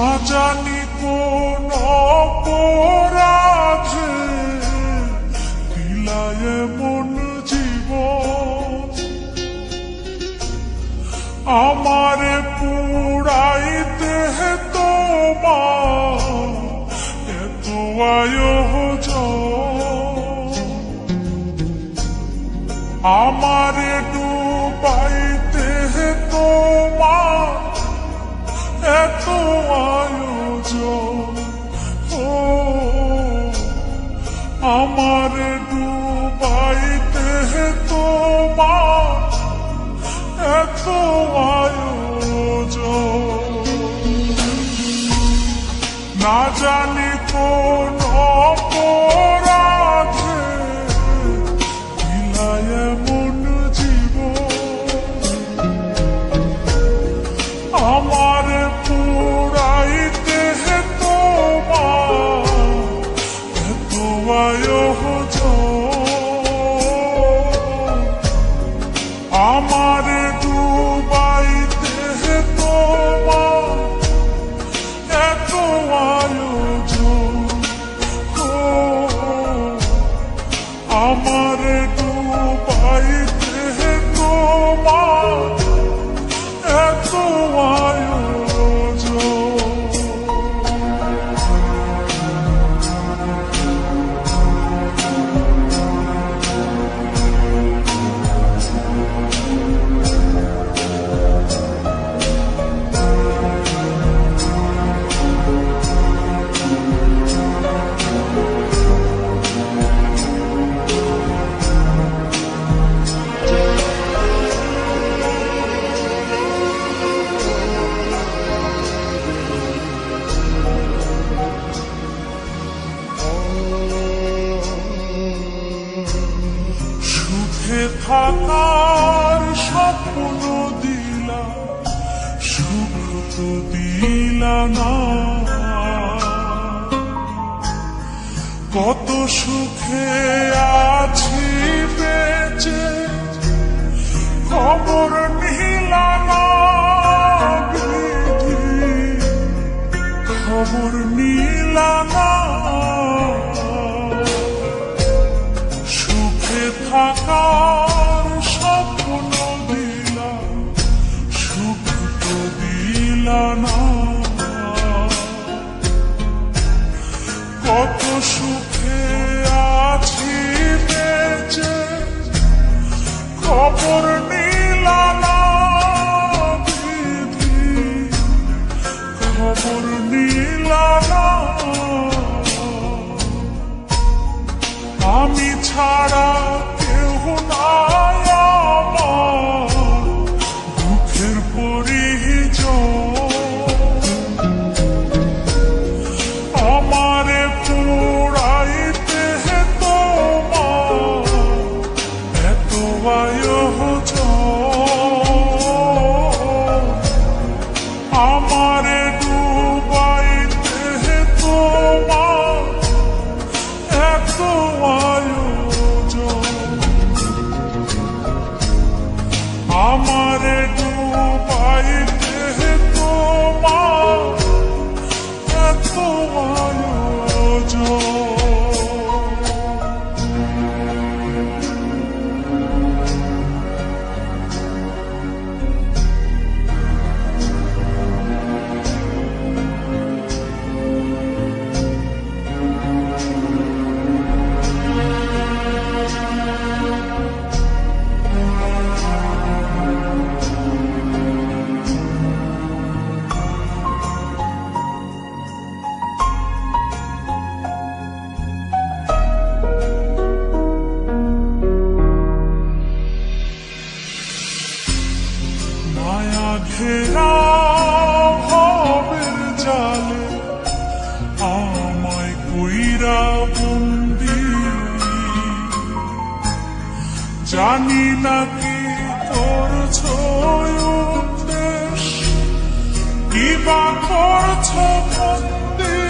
না জানি কোন অপরাধে দিলায় মন জীব আমার পুরাইতে তোমার এত আয়োজ আমারে কত সুখে আছি, বেঁচে খবর নিলানা খবর নিলানা সুখে থাকার স্বপ্ন দিলাম, সুখ তো দিলানা জানি নাকি করছ কি বা করছ মন্দির